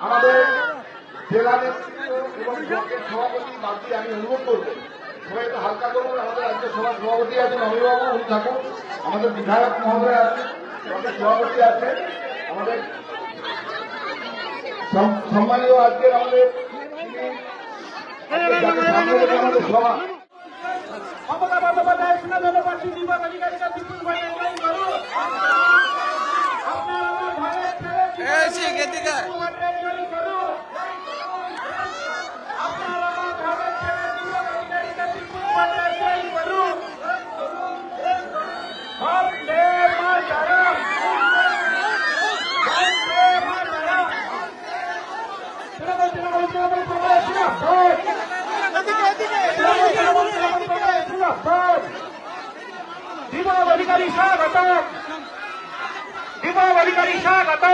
আমাদের জেলা এবং সভাপতি বাদ আমি অনুরোধ করব। সবাই একটু হালকা করুন, আমাদের রাজ্য সভার সভাপতি আছেন অমিবাবু, উনি থাকুন। আমাদের বিধায়ক মহোদয় আছেন ব্লকের সভাপতি আছে আমাদের সম- সম্মানীয় আজকের আমাদের যিনি যাকে সামনে রেখে আমাদের সভা মমতা বন্দ্যোপাধ্যায় তৃণমূল প্রার্থী দীপক অধিকারীকে বিপুল ভোটে জয় দীপক অধিকারী স্বাগত দীপক অধিকারী স্বাগত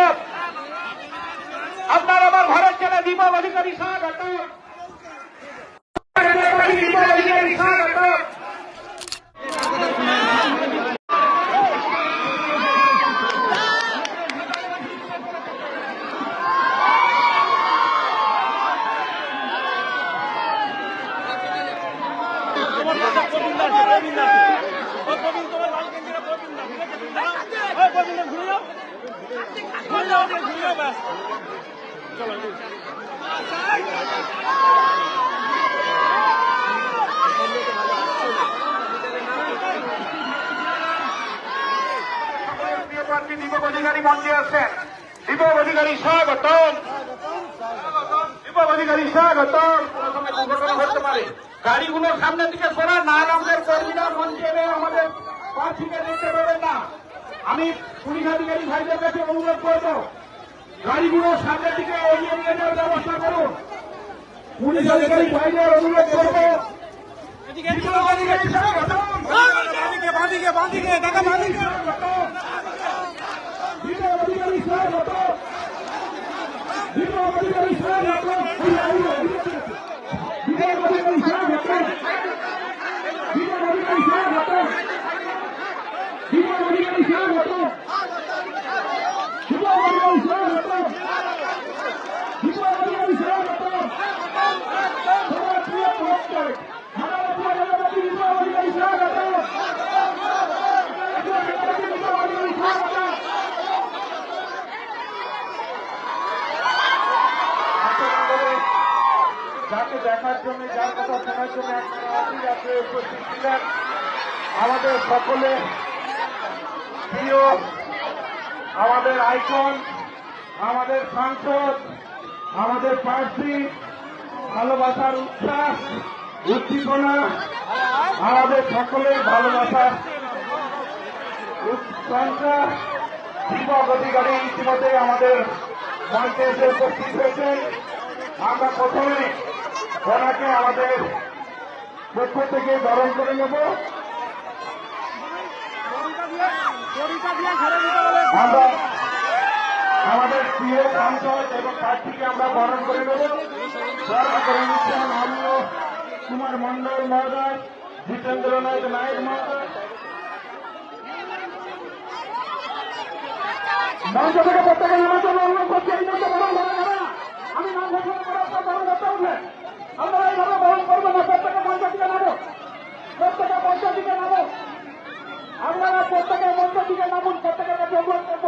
আপনার আমার ভারত ছেলে দীপক অধিকারী স্বাগত দীপক অধিকারী স্বাগত প্রিয় প্রার্থী দীপক অধিকারী মঞ্চে আসছেন দীপক অধিকারী স্বাগতম দীপক অধিকারী স্বাগতম দুর্ঘটনা ঘটতে পারে গাড়িগুলোর সামনের দিকে সরা না আমাদের কর্মীরা মঞ্চে আমাদের প্রার্থীকে দেখতে পাবেন না। আমি পুলিশ আধিকারিক ভাইদের কাছে অনুরোধ করব গাড়িগুলোর সামনের দিকে এগিয়ে নিয়ে যাওয়ার ব্যবস্থা করুন। পুলিশ আধিকারিক ভাইদের অনুরোধ করব বাঁদিকে দীপক অধিকারী স্বাগত দীপক অধিকারী স্বাগত দীপক অধিকারী স্বাগত দীপক অধিকারী স্বাগত দীপক অধিকারী স্বাগত দীপক অধিকারী স্বাগত দীপক অধিকারী স্বাগত সবার প্রিয় ভক্ত আমার প্রিয় জনগণ দীপক অধিকারী স্বাগত দীপক অধিকারী স্বাগত যাকে দেখার জন্য, যার কথা শোনার জন্য উপস্থিত ছিলেন আমাদের সকলে। প্রিয়, আমাদের আইকন, আমাদের সাংসদ, আমাদের প্রার্থী, ভালোবাসার উচ্ছ্বাস, উদ্দীপনা, আমাদের সকলের ভালোবাসার উৎকণ্ঠা দীপক অধিকারী ইতিমধ্যে আমাদের মঞ্চে এসে উপস্থিত হয়েছেন। আমরা প্রথমে ওনাকে আমাদের পক্ষ থেকে বরণ করে নেব। আমরা আমাদের প্রিয় সাংসদ এবং প্রার্থীকে আমরা বরণ করে নেব। বরণ করে নিচ্ছেন মাননীয় কুমার মন্ডল মহোদয় জিতেন্দ্রনাথ নায়ক মহোদয়। মঞ্চ থেকে প্রত্যেকে নামার জন্য অনুরোধ করছি। এই মঞ্চে আমি নাম ঘোষণা করার পর বরণ করতে উঠলেন আপনারা এইভাবে বরণ করবেন না প্রত্যেকে মঞ্চ দিকে নামো দিকে আপনারা দিকে নামুন, প্রত্যেকের অনুরোধ করব।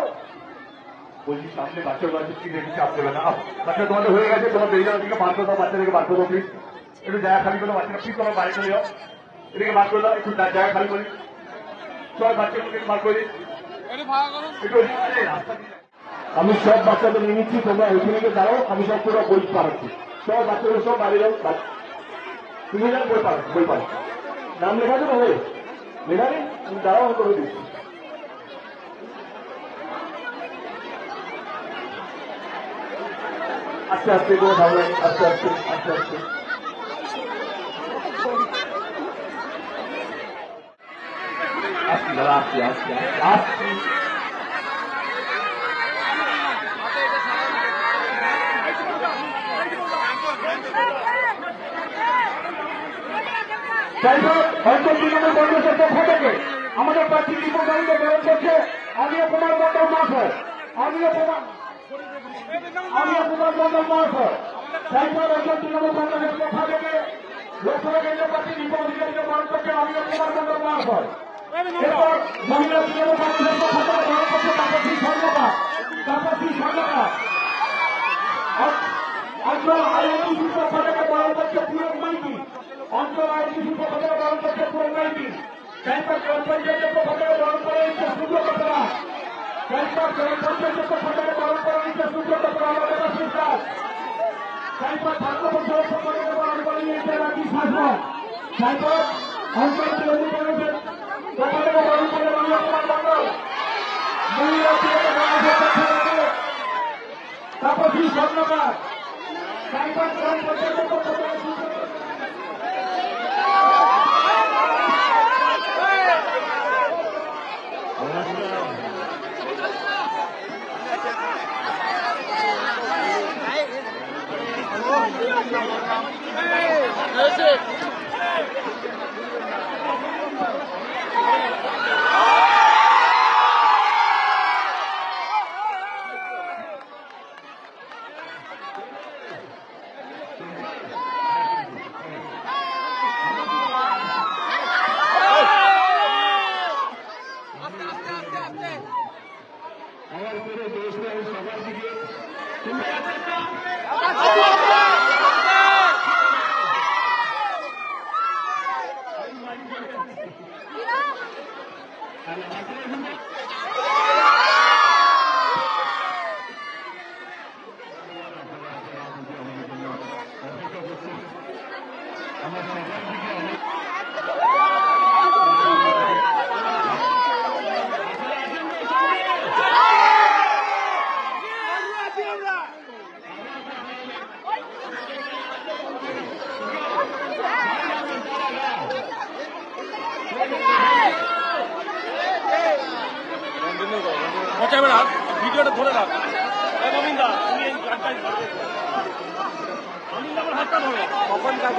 বলছি, সামনে বাচ্চা বাচ্চা কি চাপ দেবে না। বাচ্চা তোমাদের হয়ে গেছে, তোমার যাওয়ার দিকে দাও, বাচ্চাদেরকে দাও প্লিজ একটু জায়গা খালি বাচ্চারা তোমার বাইরে চলে যাও। এদিকে করে দাও একটু জায়গা খালি করে। বাচ্চাগুলোকে আমি সব বাচ্চাদের নিয়ে নিচ্ছি, তোমরা ওইখানে গিয়ে দাঁড়াও, আমি সব পুরো বই পাঠাচ্ছি। সব বাচ্চাগুলো সব বাইরে যাও তুমি যাও, বই পাড়ো বই পাড়ো নাম লেখা তো হবে লেখা নেই তুমি দাঁড়াও করে দিচ্ছি আস্তে আস্তে করে ভালো লাগে আস্তে আস্তে আস্তে আস্তে। আসছি, দাদা, আসছি আসছি আস্তে যাই হোক হয়তো তৃণমূল কংগ্রেসের পক্ষ থেকে আমাদের প্রার্থী দীপকারীকে প্রেরণ করছে অমিয় কুমার মন্ডল মহাশয় অমিয় কুমার অমিয় কুমার মন্ডল মহাশয়। যাই হোক হয়তো তৃণমূল কংগ্রেসের পক্ষ থেকে লোকসভা কেন্দ্রীয় প্রার্থী দীপ অধিকারীকে প্রেরণ করছে অমিয় কুমার মন্ডল মহাশয়। এরপর মহিলা তৃণমূল কংগ্রেসের পক্ষ থেকে প্রেরণ করছে তাপসী স্বর্ণকার তাপসী স্বর্ণকার অঞ্চল আইএনটিসির পক্ষ থেকে বরণ করছে পুরন মাইতি অঞ্চল আইএনটিসির পক্ষ থেকে বরণ করছে পুরন মাইতি ব্যাংকক গ্রাম পঞ্চায়েতের পক্ষ থেকে বরণ করে নিচ্ছে সুব্রত প্রধান ব্যাংকক গ্রাম পঞ্চায়েতের পক্ষ থেকে বরণ করে পক্ষ থেকে বরণ করে শাসন ব্যাংকক অঞ্চল তৃণমূল কংগ্রেসের পক্ষ থেকে করে স্বর্ণকার সুব্রত পচাবে রাখ ভিডিওটা ধরে রাখ এই নবীন দা তুমি এই গানটাই আমি আমার হাতটা ধরো কখন কাজ